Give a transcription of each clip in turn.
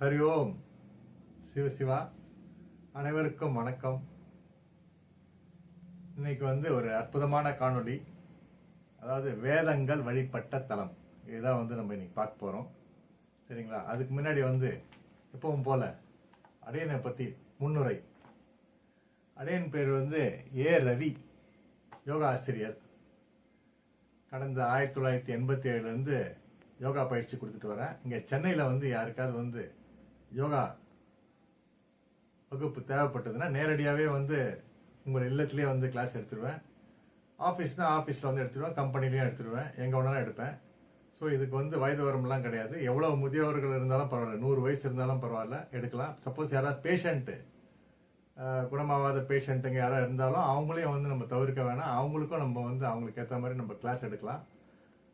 ஹரி ஓம். சிவ சிவா. அனைவருக்கும் வணக்கம். இன்னைக்கு வந்து ஒரு அற்புதமான காணொளி. அதாவது வேதங்கள் வழிபட்ட தலம். இதுதான் வந்து நம்ம இன்னைக்கு பார்க்க போகிறோம் சரிங்களா? அதுக்கு முன்னாடி வந்து எப்பவும் போல அடையனை பற்றி முன்னுரை. அடையன் பேர் வந்து ஏ ரவி யோகா ஆசிரியர் கடந்த ஆயிரத்தி தொள்ளாயிரத்தி எண்பத்தி ஏழுலேருந்து யோகா பயிற்சி கொடுத்துட்டு வரேன் இங்கே சென்னையில் வந்து யாருக்காவது வந்து யோகா வகுப்பு தேவைப்பட்டதுன்னா நேரடியாகவே வந்து உங்கள் இல்லத்துலேயே வந்து கிளாஸ் எடுத்துருவேன். ஆஃபீஸ்னால் ஆஃபீஸில் வந்து எடுத்துருவேன் கம்பெனிலையும் எடுத்துருவேன் எங்கே வேணாலும் எடுப்பேன். ஸோ இதுக்கு வந்து வயது வரம்புலாம் கிடையாது. எவ்வளோ முதியவர்கள் இருந்தாலும் பரவாயில்ல. நூறு வயசு இருந்தாலும் பரவாயில்ல. எடுக்கலாம். சப்போஸ் யாராவது பேஷண்ட்டு குணமாகாத பேஷண்ட்டுங்க யாராவது இருந்தாலும் அவங்களையும் வந்து நம்ம தவிர்க்க வேணாம். அவங்களுக்கும் நம்ம வந்து அவங்களுக்கு ஏற்ற மாதிரி நம்ம கிளாஸ் எடுக்கலாம்.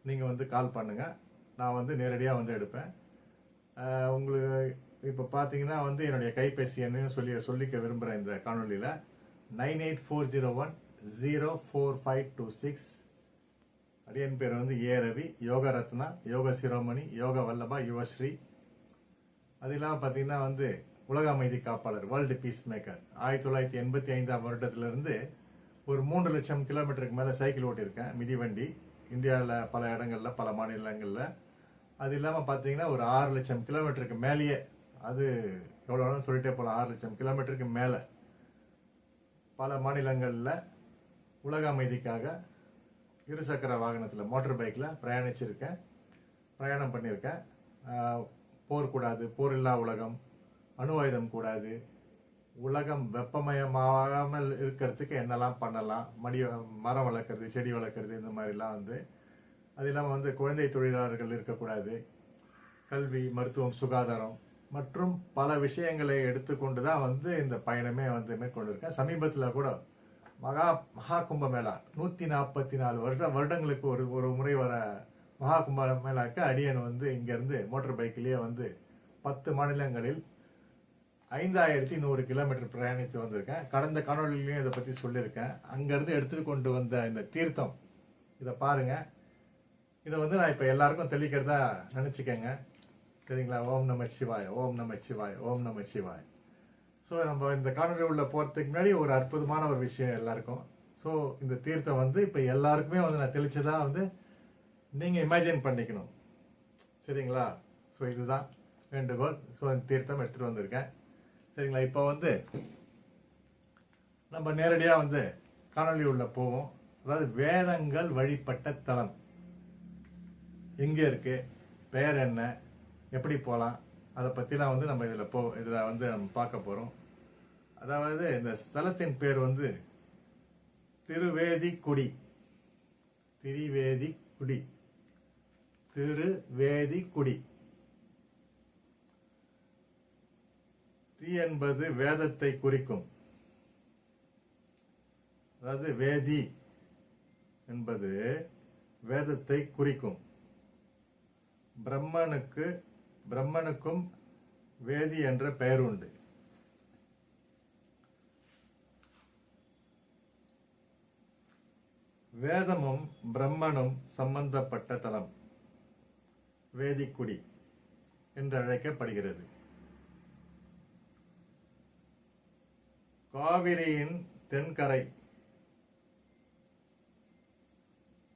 நீங்கள் வந்து கால் பண்ணுங்கள் நான் வந்து நேரடியாக வந்து எடுப்பேன். உங்களுக்கு இப்போ பார்த்தீங்கன்னா வந்து என்னுடைய கைபேசி எண்ணையும் சொல்லி சொல்லிக்க விரும்புகிறேன் இந்த காணொலியில் nine eight four zero one zero four five two six. அடியன் பேர் வந்து ஏ ரவி யோக ரத்னா யோக சிரோமணி யோக வல்லபா யுவஸ்ரீ அது இல்லாமல் பார்த்தீங்கன்னா வந்து உலக அமைதி காப்பாளர் வேர்ல்டு பீஸ் மேக்கர் ஆயிரத்தி தொள்ளாயிரத்தி எண்பத்தி ஐந்தாம் வருடத்திலிருந்து ஒரு மூன்று லட்சம் கிலோமீட்டருக்கு மேலே சைக்கிள் ஓட்டியிருக்கேன் மிதிவண்டி இந்தியாவில் பல இடங்களில் பல மாநிலங்களில். அது இல்லாமல் பார்த்தீங்கன்னா ஒரு ஆறு லட்சம் கிலோமீட்டருக்கு மேலேயே அது எவ்வளோ சொல்லிட்டே போகலாம் ஆறு லட்சம் கிலோமீட்டருக்கு மேலே. பல மாநிலங்களில் உலக அமைதிக்காக இருசக்கர வாகனத்தில் மோட்டர் பைக்கில் பிரயாணிச்சிருக்கேன். பிரயாணம் பண்ணியிருக்கேன் போர் கூடாது போர் இல்லா உலகம் அணு ஆயுதம் கூடாது. உலகம் வெப்பமயமாகாமல் இருக்கிறதுக்கு என்னெல்லாம் பண்ணலாம்? மடி மரம் வளர்க்குறது செடி வளர்க்குறது இந்த மாதிரிலாம் வந்து. அது இல்லாமல் வந்து குழந்தை தொழிலாளர்கள் இருக்கக்கூடாது. கல்வி மருத்துவம் சுகாதாரம் மற்றும் பல விஷயங்களை எடுத்துக்கொண்டு தான் வந்து இந்த பயணமே வந்து மேற்கொண்டிருக்கேன். சமீபத்தில் கூட மகா மகா கும்பமேளா நூற்றி நாற்பத்தி நாலு வருட வருடங்களுக்கு ஒரு ஒரு முறை வர மகா கும்பமேளாக்கு அடியன் வந்து இங்கேருந்து மோட்டார் பைக்கிலேயே வந்து பத்து மாநிலங்களில் ஐந்தாயிரத்தி நூறு கிலோமீட்டர் பிரயாணித்து வந்திருக்கேன். கடந்த காணொலியிலையும் இதை பற்றி சொல்லியிருக்கேன். அங்கேருந்து எடுத்துக்கொண்டு வந்த இந்த தீர்த்தம் இதை பாருங்க. இதை வந்து நான் இப்போ எல்லாருக்கும் தெளிக்கிறதா நினச்சிக்கங்க. சரிங்களா? ஓம் நம சிவாய் ஓம் நம சிவாய் ஓம் நம சிவாய். ஸோ நம்ம இந்த காணொலி உள்ள போகிறதுக்கு முன்னாடி ஒரு அற்புதமான ஒரு விஷயம் எல்லாருக்கும். ஸோ இந்த தீர்த்தம் வந்து இப்போ எல்லாருக்குமே வந்து நான் தெளிச்சதாக வந்து நீங்கள் இமேஜின் பண்ணிக்கணும். சரிங்களா? ஸோ இதுதான் வேண்டுகோள் ஸோ இந்த தீர்த்தம் எடுத்துகிட்டு வந்திருக்கேன். சரிங்களா? இப்போ வந்து நம்ம நேரடியாக வந்து காணொலி உள்ள போவோம். அதாவது வேதங்கள் வழிபட்ட தலம். எங்கே இருக்குது பெயர் என்ன? எப்படி போகலாம் அதை பற்றிலாம் வந்து நம்ம இதில் போ இதில் வந்து நம்ம பார்க்க போகிறோம் அதாவது இந்த ஸ்தலத்தின் பேர் வந்து திருவேதிக்குடி. திரிவேதிக்குடி. திருவேதிக்குடி. தி என்பது வேதத்தை குறிக்கும். அதாவது வேதி என்பது வேதத்தை குறிக்கும். பிரம்மனுக்கு பிரம்மனுக்கும் வேதி என்ற பெயர் உண்டு வேதமும் பிரம்மனும் சம்பந்தப்பட்ட தலம். வேதிக்குடி என்று அழைக்கப்படுகிறது. காவிரியின் தென்கரை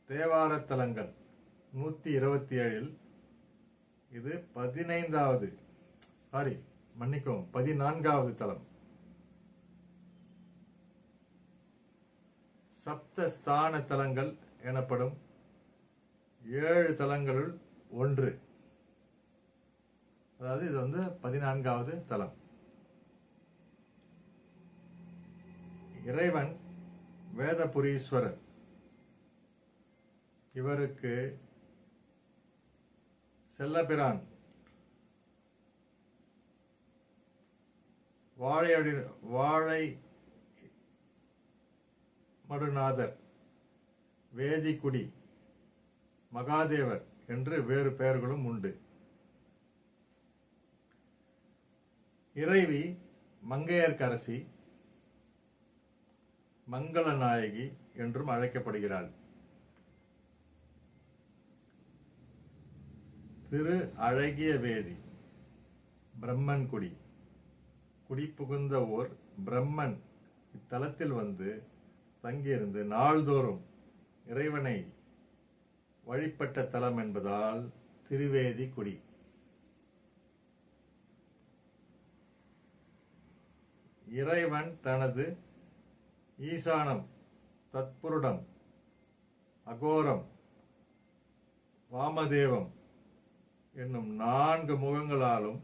தேவாரத்தலங்கள் நூற்றி இருபத்தி ஏழில் இது பதினைந்தாவது. சாரி மன்னிக்கவும் பதினான்காவது தலம் சப்த ஸ்தான தலங்கள் எனப்படும் ஏழு தலங்களுள் ஒன்று. அதாவது இது வந்து பதினான்காவது தலம் இறைவன் வேதபுரீஸ்வரர். இவருக்கு செல்லப்பிரான் வாழையடி வாழை மடுநாதர் வேதிக்குடி மகாதேவர் என்று வேறு பெயர்களும் உண்டு. இறைவி மங்கையர்க்கரசி மங்களநாயகி என்றும் அழைக்கப்படுகிறாள். திரு அழகிய வேதி பிரம்மன் குடி குடி புகுந்த ஓர் பிரம்மன் இத்தலத்தில் வந்து தங்கியிருந்து நாள்தோறும் இறைவனை வழிபட்ட தலம் என்பதால் திருவேதி குடி. இறைவன் தனது ஈசானம் தத்புருடம் அகோரம் வாமதேவம் என்னும் நான்கு முகங்களாலும்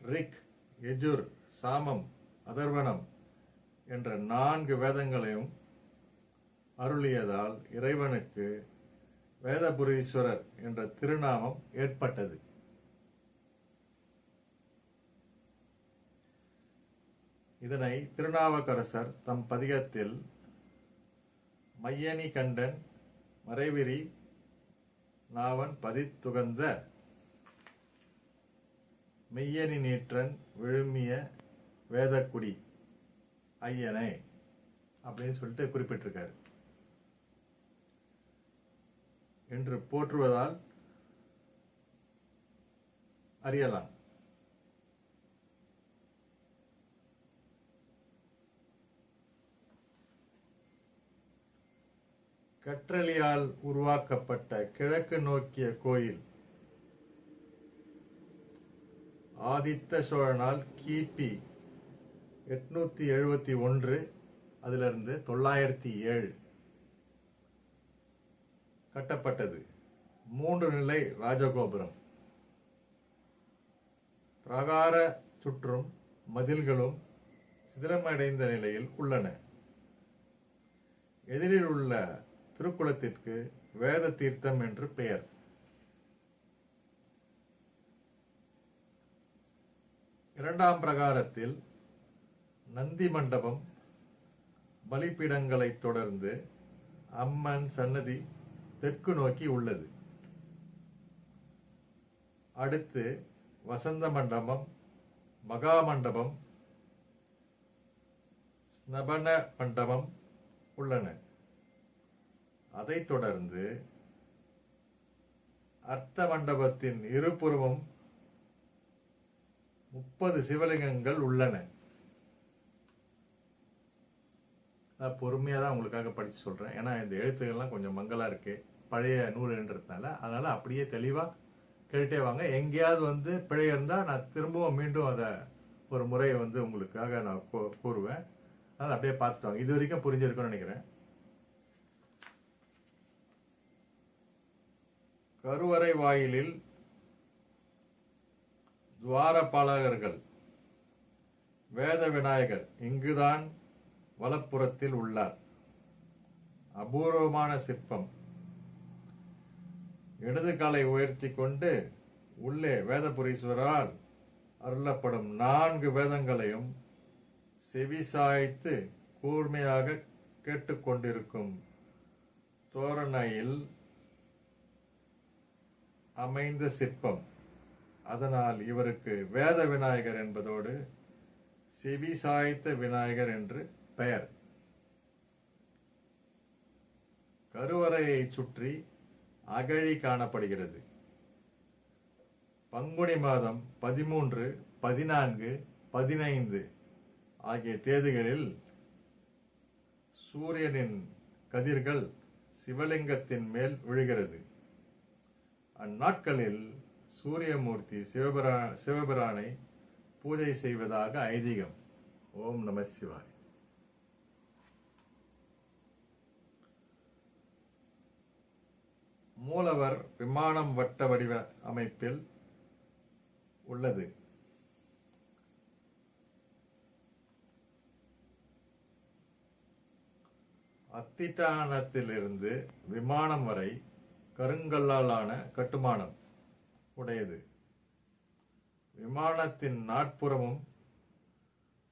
ரிக் எஜுர் சாமம் அதர்வனம் என்ற நான்கு வேதங்களையும் அருளியதால் இறைவனுக்கு வேதபுரீஸ்வரர் என்ற திருநாமம் ஏற்பட்டது. இதனை திருநாவுக்கரசர் தம் பதிகத்தில் மையனி கண்டன் மறைவிரி நாவன் பதித்துகந்த மெய்யனி நீற்றன் விழுமிய வேதக்குடி ஐயனை அப்படின்னு சொல்லிட்டு குறிப்பிட்டிருக்காரு. என்று போற்றுவதால் அறியலாம். கற்றலியால் உருவாக்கப்பட்ட கிழக்கு நோக்கிய கோயில். ஆதித்த சோழனால் கிபி எட்நூத்தி எழுபத்தி ஒன்று அதிலிருந்து தொள்ளாயிரத்தி ஏழு. கட்டப்பட்டது. மூன்று நிலை ராஜகோபுரம். பிரகார சுற்றும் மதில்களும் சிதிலமடைந்த நிலையில் உள்ளன. எதிரில் உள்ள திருக்குளத்திற்கு வேத தீர்த்தம் என்று பெயர். இரண்டாம் பிரகாரத்தில் நந்தி மண்டபம் பலிபீடங்களைத் தொடர்ந்து அம்மன் சன்னதி தெற்கு நோக்கி உள்ளது. அடுத்து வசந்த மண்டபம் மகா மண்டபம் ஸ்னபன மண்டபம் உள்ளன. அதைத் தொடர்ந்து அர்த்த மண்டபத்தின் இருபுறமும் முப்பது சிவலிங்கங்கள் உள்ளன. நான் பொறுமையாக தான் உங்களுக்காக படித்து சொல்கிறேன் ஏன்னா இந்த எழுத்துக்கள்லாம் கொஞ்சம் மங்களாக இருக்கு. பழைய நூலுன்றதுனால. அதனால் அப்படியே தெளிவாக கேட்டே வாங்க. எங்கேயாவது வந்து பிழை இருந்தால் நான் திரும்பவும் மீண்டும் அதை ஒரு முறையை வந்து உங்களுக்காக நான் கூறுவேன். அதனால் அப்படியே பார்த்துட்டு வாங்க. இது வரைக்கும் புரிஞ்சிருக்கும்னு நினைக்கிறேன். கருவறை வாயிலில் துவாரபாலகர்கள் வேத விநாயகர் இங்குதான் வலப்புறத்தில் உள்ளார். அபூர்வமான சிற்பம். இடது காலை உயர்த்தி கொண்டு உள்ளே வேதபுரீஸ்வரால் அருளப்படும் நான்கு வேதங்களையும் செவிசாய்த்து கூர்மையாக கேட்டுக்கொண்டிருக்கும் தோரணையில் அமைந்த சிற்பம். அதனால் இவருக்கு வேத விநாயகர் என்பதோடு செவி சாய்த்த விநாயகர் என்று பெயர். கருவறையை சுற்றி அகழி காணப்படுகிறது. பங்குனி மாதம் பதிமூன்று பதினான்கு பதினைந்து ஆகிய தேதிகளில் சூரியனின் கதிர்கள் சிவலிங்கத்தின் மேல் விழுகிறது. அந்நாட்களில் சூரியமூர்த்தி சிவபிரா சிவபிரானை பூஜை செய்வதாக ஐதீகம். ஓம் நம சிவாய். மூலவர் விமானம் வட்ட வடிவ அமைப்பில் உள்ளது. அத்திட்டானத்திலிருந்து விமானம் வரை கருங்கல்லாலான கட்டுமானம் உடையது. விமானத்தின் நாட்புறமும்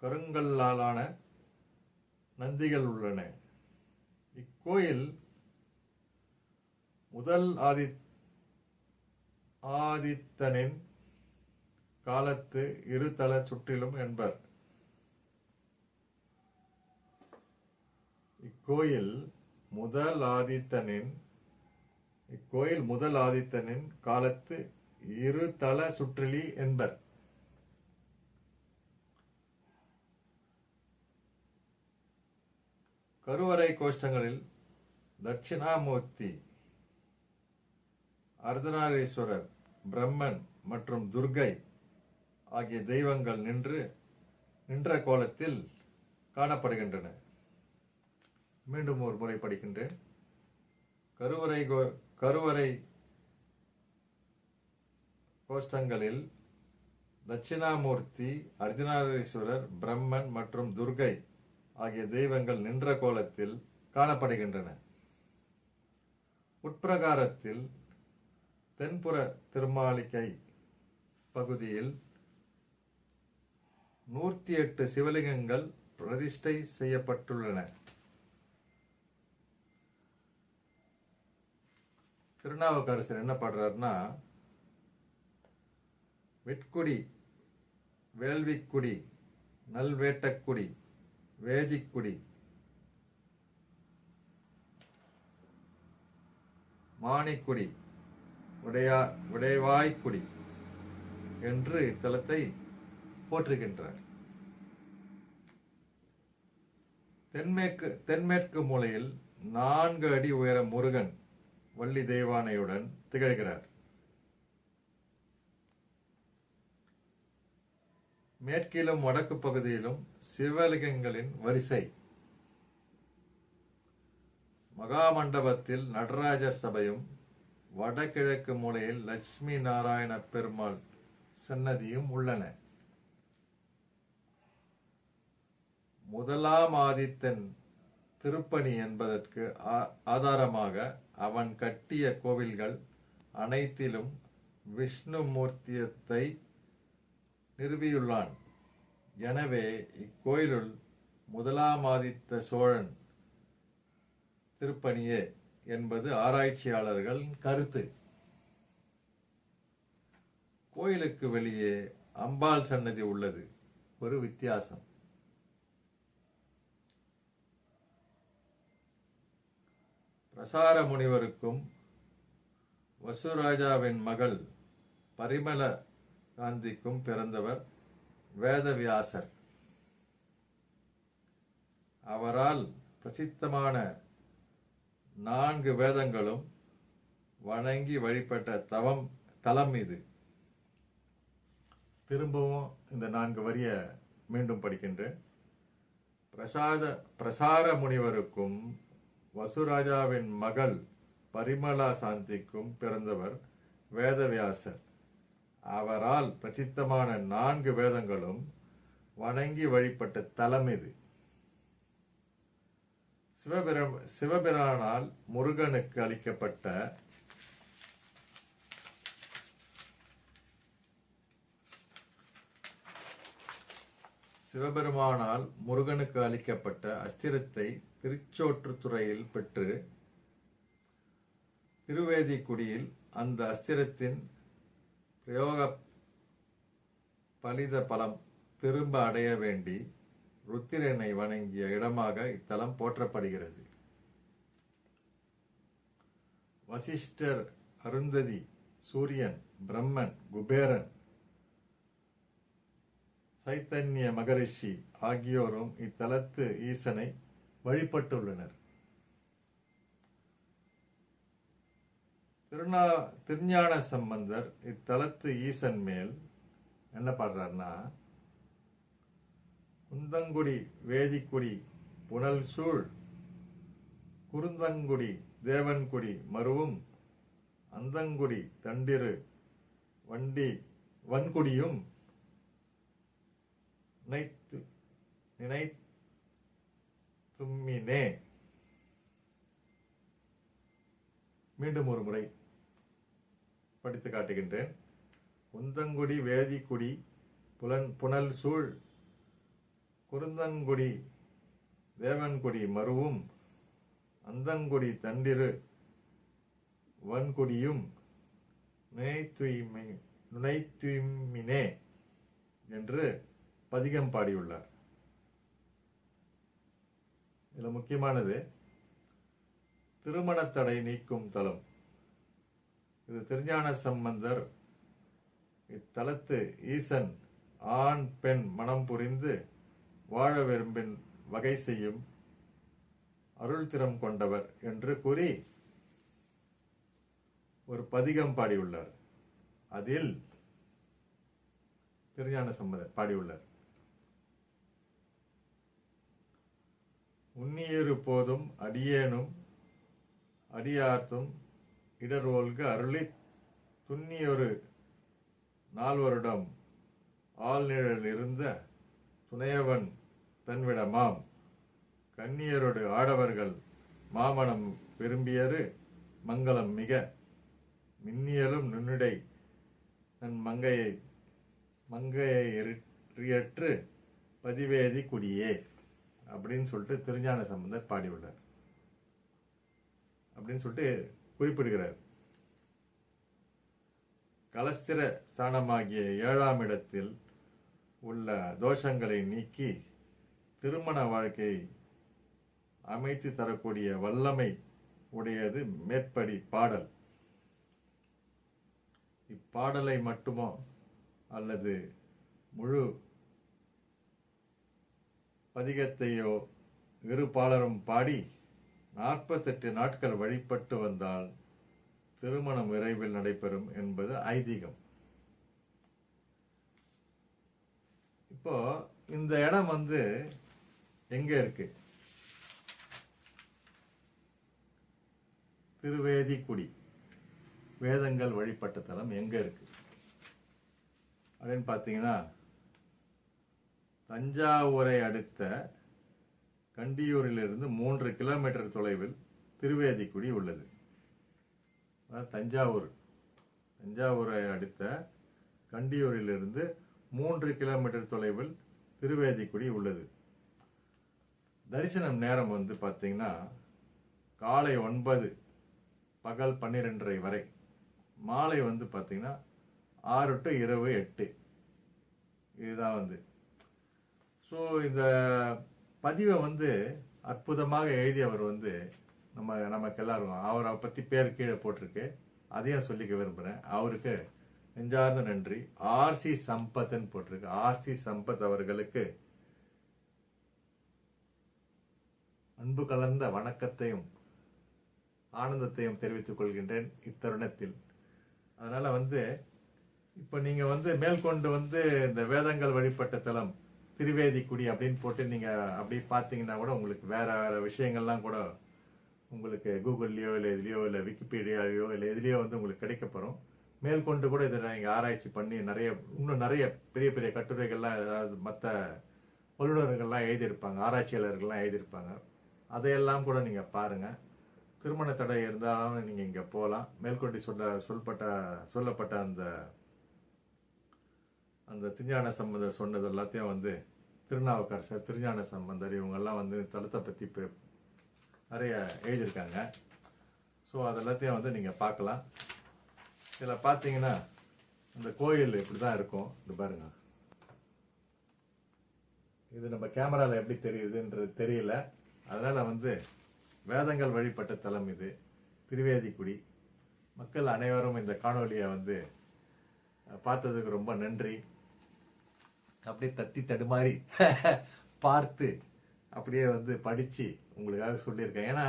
கருங்கல்லாலான நந்திகள் உள்ளன. இக்கோயில் முதல் ஆதி ஆதித்தனின் காலத்து இருதல சுற்றிலும் என்பர். இக்கோயில் முதல் ஆதித்தனின் இக்கோயில் முதல் ஆதித்தனின் காலத்து இரு தள சுற்றலி என்பர். கருவறை கோஷ்டங்களில் தட்சிணாமூர்த்தி அர்த்தநாரீஸ்வரர் பிரம்மன் மற்றும் துர்கை ஆகிய தெய்வங்கள் நின்று நின்ற கோலத்தில் காணப்படுகின்றன. மீண்டும் ஒரு முறை படிக்கின்றேன். கருவறை கருவறை கோஷ்டங்களில் தட்சிணாமூர்த்தி அர்ஜுனாரீஸ்வரர் பிரம்மன் மற்றும் துர்கை ஆகிய தெய்வங்கள் நின்ற கோலத்தில் காணப்படுகின்றன. உட்பிரகாரத்தில் தென்புற திருமாளிகை பகுதியில் நூற்றி எட்டு சிவலிங்கங்கள் பிரதிஷ்டை செய்யப்பட்டுள்ளன. திருநாவுக்கரசர் என்ன பாடுறாருன்னா வெட்குடி வேள்விக்குடி நல்வேட்டக்குடி வேதிக்குடி மாணிக்குடி உடையா உடைவாய்க்குடி என்று இத்தலத்தை போற்றுகின்றார். தென்மேற்கு தென்மேற்கு மூலையில் நான்கு அடி உயர முருகன் வள்ளி தெய்வானையுடன் திகழ்கிறார். மேற்கிலும் வடக்கு பகுதியிலும் சிவலிங்கங்களின் வரிசை. மகாமண்டபத்தில் நடராஜர் சபையும் வடகிழக்கு மூலையில் லட்சுமி நாராயண பெருமாள் சன்னதியும் உள்ளன. முதலாம் ஆதித்தன் திருப்பணி என்பதற்கு ஆ- ஆதாரமாக அவன் கட்டிய கோவில்கள் அனைத்திலும் விஷ்ணு மூர்த்தியத்தை நிறுவியுள்ளான். எனவே இக்கோயிலுள் முதலாமாதித்த சோழன் திருப்பணியே என்பது ஆராய்ச்சியாளர்களின் கருத்து. கோயிலுக்கு வெளியே அம்பாள் சன்னதி உள்ளது. ஒரு வித்தியாசம். பிரசார முனிவருக்கும் வசுராஜாவின் மகள் பரிமள காந்திக்கும் பிறந்தவர் வேதவியாசர். அவரால் பிரசித்தமான நான்கு வேதங்களும் வணங்கி வழிபட்ட தவம் தலம் இது. திரும்பவும் இந்த நான்கு வரிய மீண்டும் படிக்கின்றேன். பிரசாத பிரசார முனிவருக்கும் வசுராஜாவின் மகள் பரிமளா சாந்திக்கும் பிறந்தவர் வேதவியாசர். அவரால் பிரசித்தமான நான்கு வேதங்களும் வணங்கி வழிபட்ட தலம் இது. சிவபிரம் சிவபிரானால் முருகனுக்கு அளிக்கப்பட்ட சிவபெருமானால் முருகனுக்கு அளிக்கப்பட்ட அஸ்திரத்தை திருச்சோற்றுத்துறையில் பெற்று திருவேதிக்குடியில் அந்த அஸ்திரத்தின் பிரயோக பலித பலம் திரும்ப அடைய வேண்டி ருத்திரனை வணங்கிய இடமாக இத்தலம் போற்றப்படுகிறது. வசிஷ்டர் அருந்ததி சூரியன் பிரம்மன் குபேரன் சைத்தன்ய மகரிஷி ஆகியோரும் இத்தலத்து ஈசனை வழிபட்டுள்ளனர். திருநா திருஞான சம்பந்தர் இத்தலத்து ஈசன் மேல் என்ன பாடுறாருன்னா குந்தங்குடி வேதிக்குடி புனல் சூழ் குருந்தங்குடி தேவன்குடி மருவும் அந்தங்குடி தண்டிரு வண்டி வன்குடியும் நினைத்து தும்மினே மீண்டும் ஒரு முறை படித்து காட்டுகின்றேன். குந்தங்குடி வேதிக்குடி புலன் புனல் சூழ் குருந்தங்குடி தேவன்குடி மருவும் அந்தங்குடி தண்டிரு வன்குடியும் நினைத்துய்மை நுழைத்துய்மினே என்று பதிகம் பாடியுள்ளார். இதில் முக்கியமானது திருமணத்தடை நீக்கும் தலம் இது திருஞான சம்பந்தர் இத்தலத்து ஈசன் ஆண் பெண் மனம் புரிந்து வாழ விரும்பின் வகை செய்யும் அருள் திறம் கொண்டவர் என்று கூறி ஒரு பதிகம் பாடியுள்ளார். அதில் திருஞான சம்பந்தர் பாடியுள்ளார். உன்னியிரு போதும் அடியேனும் அடியார்த்தும் இடர்வோல்க அருளி துன்னியொரு நால்வருடம் ஆழ்நிழல் இருந்த துணையவன் தன்விடமாம். கன்னியரோடு ஆடவர்கள் மாமணம் விரும்பியரு மங்களம் மிக. மின்னியலும் நுண்ணிடை நன் மங்கையை மங்கையை எறியற்று பதிவேதி குடியே. அப்படின்னு சொல்லிட்டு திருஞான சம்பந்தர் பாடியுள்ளார். அப்படின்னு சொல்லிட்டு குறிப்பிடுகிறார். கலஸ்திர ஸ்தானமாகிய ஏழாம் இடத்தில் உள்ள தோஷங்களை நீக்கி திருமண வாழ்க்கை அமைத்து தரக்கூடிய வல்லமை உடையது மேற்படி பாடல். இப்பாடலை மட்டுமோ அல்லது முழு பதிகத்தையோ இரு பாடி நாற்பத்தெட்டு நாட்கள் வழிபட்டு வந்தால் திருமணம் விரைவில் நடைபெறும் என்பது ஐதீகம். இப்போ இந்த இடம் வந்து எங்க இருக்கு? திருவேதிக்குடி. வேதங்கள் வழிபட்ட தலம் எங்க இருக்கு? அப்படின்னு பார்த்தீங்கன்னா தஞ்சாவூரை அடுத்த கண்டியூரிலிருந்து மூன்று கிலோமீட்டர் தொலைவில் திருவேதிக்குடி உள்ளது. தஞ்சாவூர். தஞ்சாவூரை அடுத்த கண்டியூரிலிருந்து மூன்று கிலோமீட்டர் தொலைவில் திருவேதிக்குடி உள்ளது. தரிசனம் நேரம் வந்து பார்த்தீங்கன்னா காலை ஒன்பது பகல் பன்னிரெண்டரை வரை. மாலை வந்து பார்த்தீங்கன்னா ஆறு டு இரவு எட்டு. இதுதான் வந்து ஸோ இந்த பதிவை வந்து அற்புதமாக எழுதியவர் வந்து நம்ம நமக்கு எல்லாரும். அவரை பற்றி பேர் கீழே போட்டிருக்கு. அதையும் சொல்லிக்க விரும்புகிறேன் அவருக்கு நெஞ்சார்ந்த நன்றி. ஆர்சி சம்பத்ன்னு போட்டிருக்கு. ஆர்சி சம்பத் அவர்களுக்கு அன்பு கலந்த வணக்கத்தையும் ஆனந்தத்தையும் தெரிவித்துக் கொள்கின்றேன் இத்தருணத்தில். அதனால் வந்து இப்போ நீங்கள் வந்து மேற்கொண்டு வந்து இந்த வேதங்கள் வழிபட்ட தலம் திரிவேதிக்குடி அப்படின்னு போட்டு நீங்கள் அப்படி பார்த்தீங்கன்னா கூட உங்களுக்கு வேறு வேறு விஷயங்கள்லாம் கூட உங்களுக்கு கூகுள்லேயோ இல்லை எதுலேயோ இல்லை விக்கிபீடியாலையோ இல்லை எதுலேயோ வந்து உங்களுக்கு கிடைக்கப்படும் மேற்கொண்டு கூட இதை நீங்கள் ஆராய்ச்சி பண்ணி நிறைய இன்னும் நிறைய பெரிய பெரிய கட்டுரைகள்லாம் ஏதாவது மற்ற வல்லுநர்கள்லாம் எழுதியிருப்பாங்க ஆராய்ச்சியாளர்கள்லாம் எழுதியிருப்பாங்க. அதையெல்லாம் கூட நீங்கள் பாருங்கள் திருமண தடை இருந்தாலும் நீங்கள் இங்கே போகலாம் மேற்கொண்டு சொல்ல சொல்லப்பட்ட சொல்லப்பட்ட அந்த அந்த திருஞான சம்பந்தர் சொன்னது எல்லாத்தையும் வந்து திருநாவுக்கரசர் திருஞான சம்பந்தர் இவங்கெல்லாம் வந்து தலத்தை பற்றி இப்போ நிறைய எழுதியிருக்காங்க. ஸோ அதெல்லாத்தையும் வந்து நீங்கள் பார்க்கலாம். இதில் பார்த்தீங்கன்னா இந்த கோயில் இப்படி தான் இருக்கும். இது பாருங்க. இது நம்ம கேமராவில் எப்படி தெரியுதுன்றது தெரியல. அதனால் வந்து வேதங்கள் வழிபட்ட தலம் இது. திருவேதிக்குடி. மக்கள் அனைவரும் இந்த காணொளியை வந்து பார்த்ததுக்கு ரொம்ப நன்றி. அப்படியே தத்தி தடுமாறி பார்த்து அப்படியே வந்து படித்து உங்களுக்காக சொல்லியிருக்கேன். ஏன்னா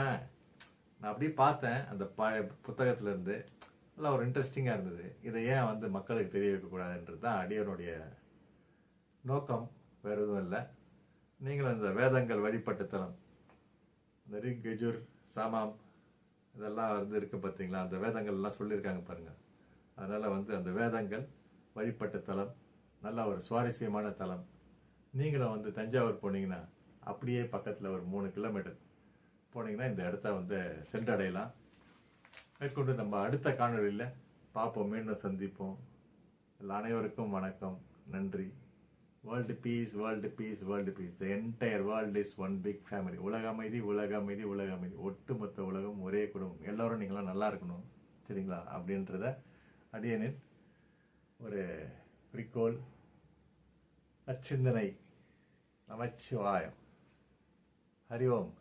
நான் அப்படியே பார்த்தேன் அந்த ப புத்தகத்திலேருந்து நல்லா ஒரு இன்ட்ரெஸ்டிங்காக இருந்தது. இதை ஏன் வந்து மக்களுக்கு தெரிய வைக்கக்கூடாதுன்றது தான் அடியனுடைய நோக்கம். வேறு எதுவும் இல்லை. நீங்களும் இந்த வேதங்கள் வழிபட்டுத்தலம். இந்த ரிக் கெஜுர் சாமாம் இதெல்லாம் வந்து இருக்குது பார்த்தீங்களா அந்த வேதங்கள்லாம் சொல்லியிருக்காங்க பாருங்கள் அதனால் வந்து அந்த வேதங்கள் வழிபட்டுத்தலம். நல்ல ஒரு சுவாரஸ்யமான தலம். நீங்களும் வந்து தஞ்சாவூர் போனீங்கன்னா அப்படியே பக்கத்தில் ஒரு மூணு கிலோமீட்டர் போனீங்கன்னா இந்த இடத்த வந்து சென்றடையலாம். மேற்கொண்டு நம்ம அடுத்த காணொலியில் பார்ப்போம். மீண்டும் சந்திப்போம். எல்லா அனைவருக்கும் வணக்கம். நன்றி. World peace world peace world peace the entire world is one big family உலக அமைதி உலக அமைதி உலக அமைதி. ஒட்டுமொத்த உலகம் ஒரே குடும்பம். எல்லோரும் நீங்களாம் நல்லா இருக்கணும். சரிங்களா? அப்படின்றத அடியனின் ஒரு குறிக்கோள் நற்சிந்தனை நமச்சிவாயம். ஹரி ஓம்.